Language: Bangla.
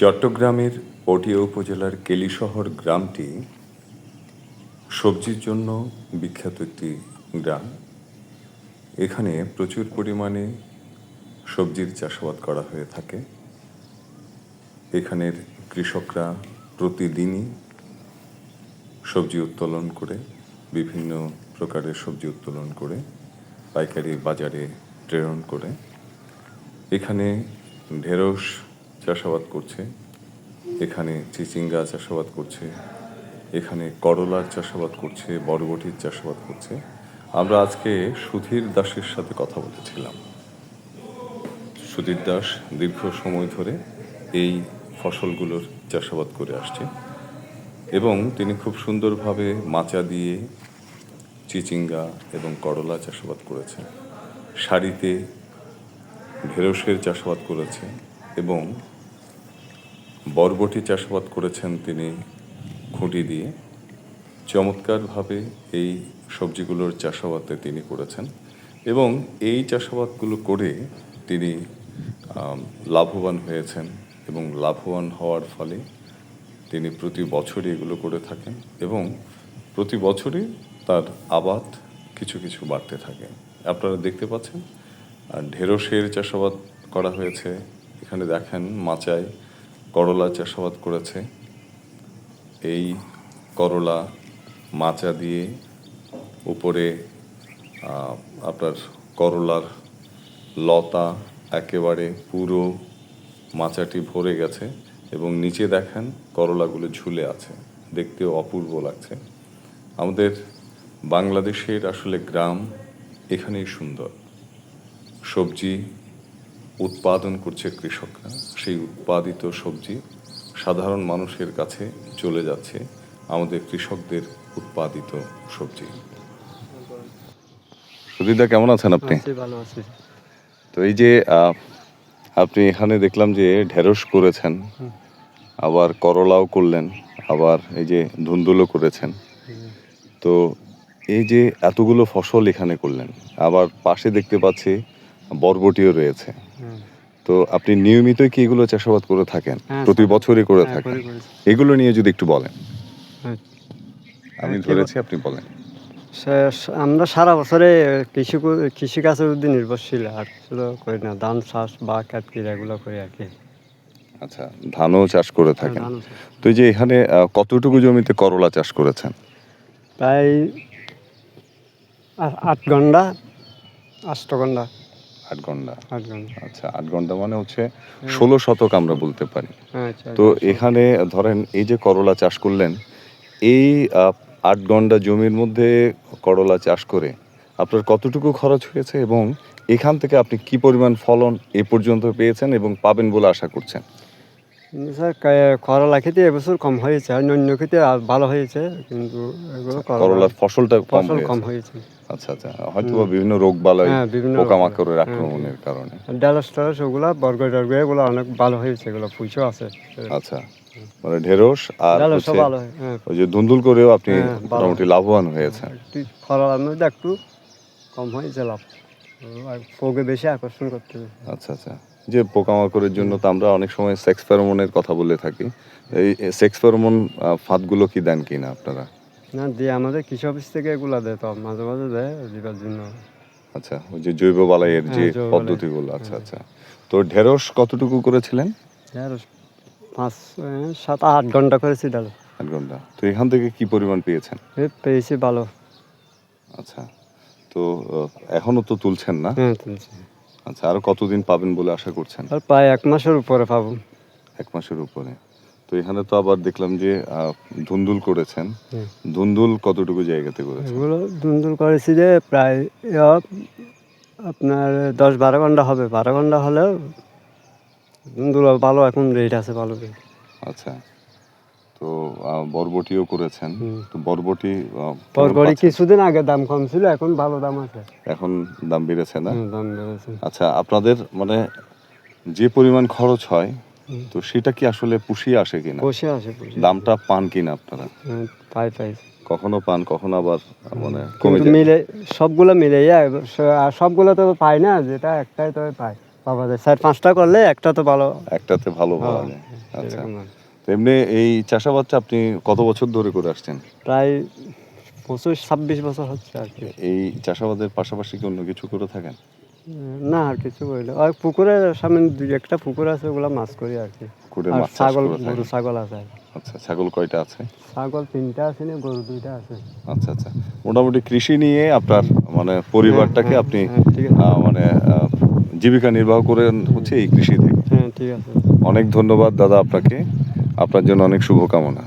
চট্টগ্রামের পটিয়া উপজেলার কেলিশহর গ্রামটি সবজির জন্য বিখ্যাত একটি গ্রাম। এখানে প্রচুর পরিমাণে সবজির চাষাবাদ করা হয়ে থাকে। এখানের কৃষকরা প্রতিদিনই সবজি উত্তোলন করে, বিভিন্ন প্রকারের সবজি উত্তোলন করে, পাইকারি বাজারে প্রেরণ করে। এখানে ঢেঁড়স চাষাবাদ করছে, এখানে চিচিঙ্গা চাষাবাদ করছে, এখানে করলার চাষাবাদ করছে, বরবটির চাষাবাদ করছে। আমরা আজকে সুধীর দাসের সাথে কথা বলেছিলাম। সুধীর দাস দীর্ঘ সময় ধরে এই ফসলগুলোর চাষাবাদ করে আসছে এবং তিনি খুব সুন্দরভাবে মাচা দিয়ে চিচিঙ্গা এবং করলা চাষাবাদ করেছেন শাড়িতে ঢেঁড়সের চাষাবাদ করেছে এবং বরবটি চাষাবাদ করেছেন তিনি খুঁটি দিয়ে। চমৎকারভাবে এই সবজিগুলোর চাষাবাদে তিনি করেছেন এবং এই চাষাবাদগুলো করে তিনি লাভবান হয়েছেন এবং লাভবান হওয়ার ফলে তিনি প্রতি বছরই এগুলো করে থাকেন এবং প্রতি বছরই তার আবাদ কিছু কিছু বাড়তে থাকে। আপনারা দেখতে পাচ্ছেন ঢেঁড়সের চাষাবাদ করা হয়েছে। এখানে দেখেন মাচায় করলা চাষাবাদ করেছে। এই করলা মাচা দিয়ে উপরে আপনার করলার লতা একেবারে পুরো মাচাটি ভরে গেছে এবং নিচে দেখেন করলাগুলো ঝুলে আছে। দেখতেও অপূর্ব লাগছে। আমাদের বাংলাদেশের আসলে গ্রাম এখানেই সুন্দর। সবজি উৎপাদন করছে কৃষকরা। সেই উৎপাদিত সবজি সাধারণ মানুষের কাছে চলে যাচ্ছে আমাদের কৃষকদের উৎপাদিত সবজি। সুদীদা কেমন আছেন আপনি? ভালো আছি। তো এই যে আপনি এখানে দেখলাম যে ঢেঁড়স করেছেন আবার করলাও করলেন আবার এই যে ধুন্দুলো করেছেন। তো এই যে এতগুলো ফসল এখানে করলেন আবার পাশে দেখতে পাচ্ছি বরবটিও রয়েছে। তো আপনি নিয়মিতই কি এগুলো চাষাবাদ করে থাকেন? হ্যাঁ, প্রতি বছরই করে হ্যাঁ, থাকেন। এগুলো নিয়ে যদি একটু বলেন। হ্যাঁ। আমি ধরেছি আপনি বলেন। আমরা সারা বছরে কৃষি কৃষিকাজের উপর নির্ভরশীল আর করি না। ধান চাষ বা কাটকির এগুলো করি আর কি। আচ্ছা ধানও চাষ করে থাকেন। ধানও তো যে এখানে কতটুকু জমিতে করলা চাষ করেছেন? প্রায় আট ঘণ্টা আষ্ট ঘণ্টা। আট ঘণ্টা। আচ্ছা আট ঘণ্টা মানে হচ্ছে ষোলো শতক আমরা বলতে পারি। আচ্ছা, তো আচ্ছা। এখানে ধরেন এই যে করলা চাষ করলেন এই আট ঘণ্টা জমির মধ্যে করলা চাষ করে আপনার কতটুকু খরচ হয়েছে এবং এখান থেকে আপনি কি পরিমাণ ফলন এ পর্যন্ত পেয়েছেন এবং পাবেন বলে আশা করছেন? স্যার করলা খেতে এবছর কম হয়েছে আর অন্য খেতে ভালো হয়েছে কিন্তু করলা- করলার ফসলটা কম ফসল কম হয়েছে। আচ্ছা আচ্ছা। হয়তো বিভিন্ন রোগ বালাই হ্যাঁ, বিভিন্ন পোকামাকড়ের আক্রমণের কারণে। ডালাস টালাস ওগুলা এগুলো অনেক ভালো হয়েছে এগুলো আছে। আচ্ছা। মানে ঢেঁড়স আর হচ্ছে হয় হ্যাঁ। ওই যে ধুন্দুল করেও আপনি হ্যাঁ, মোটামুটি লাভবান হয়েছেন। একটু করলার মধ্যে একটু কম হয়েছে লাভ। ফোকে বেশি আকর্ষণ করতে আচ্ছা আচ্ছা। যে পোকামাকড়ের জন্য তো আমরা অনেক সময় সেক্স ফেরোমনের কথা বলে থাকি। এই সেক্স ফেরোমন ফাঁদগুলো কি দেন কিনা আপনারা? না দিয়ে আমাদের কৃষি অফিস থেকে এগুলা দেয় তো মাঝে মাঝে দেয় দিবার জন্য। আচ্ছা ওই যে জৈব বালাইয়ের যে হ্যাঁ। পদ্ধতিগুলো আচ্ছা আচ্ছা। তো ঢেঁড়স কতটুকু করেছিলেন? আর পাঁচ সাত আট ঘণ্টা করেছি ডাল। আট ঘণ্টা। তো এখান থেকে কি পরিমাণ পেয়েছেন? পেয়েছি ভালো। আচ্ছা তো এখনও তো তুলছেন না? হ্যাঁ তুলছি। আচ্ছা আরও কতদিন পাবেন বলে আশা করছেন? আর প্রায় এক মাসের উপরে পাবো। এক মাসের উপরে। তো এখানে তো আবার দেখলাম যে ধুন্দুল করেছেন। ধুন্দুল কতটুকু জায়গাতে করেছেন? এগুলো দুন্দুল করেছি যে প্রায় আপনার দশ বারো ঘণ্টা হবে। বারো ঘণ্টা হলেও ধুন্দুল ভালো এখন রেট আছে ভালো রেট আচ্ছা। তো বরবটিও করেছেন। তো বরবটি পরপরই কিছুদিন আগে দাম কম ছিল এখন ভালো দাম আছে। এখন দাম বেড়েছে না? দাম বেড়েছে। আচ্ছা আপনাদের মানে যে পরিমাণ খরচ হয়। তো সেটা কি আসলে পুষিয়ে আসে কিনা? বসে আসে দামটা পান কিনা আপনারা? পাই পাই। কখনো পান কখনো আবার মানে কমে যায়? মিলে সবগুলো মিলে আর সবগুলো তো পাই না যেটা একটাই তো পাই। পাওয়া যায়। চার পাঁচটা করলে একটা তো ভালো। একটাতে ভালো পাওয়া হ্যাঁ, যায়। আচ্ছা। এমনি এই চাষাবাদটা আপনি কত বছর ধরে করে আসছেন? প্রায় পঁচিশ ছাব্বিশ বছর হচ্ছে আর কি। এই চাষাবাদের পাশাপাশি কি অন্য কিছু করে থাকেন? না আর কিছু বলল আর পুকুরের সামনে দুই একটা পুকুর আছে ওগুলা মাছ করি আর কি। ছাগল গরু ছাগল আছে আচ্ছা ছাগল কয়টা আছে? ছাগল তিনটা আছে না গরু দুইটা আছে। আচ্ছা আচ্ছা। মোটামুটি কৃষি নিয়ে আপনার মানে পরিবারটাকে হ্যাঁ, আপনি হ্যাঁ। মানে জীবিকা নির্বাহ করেন হচ্ছে এই কৃষি থেকে হ্যাঁ ঠিক আছে। অনেক ধন্যবাদ দাদা আপনাকে। আপনার জন্য অনেক শুভকামনা।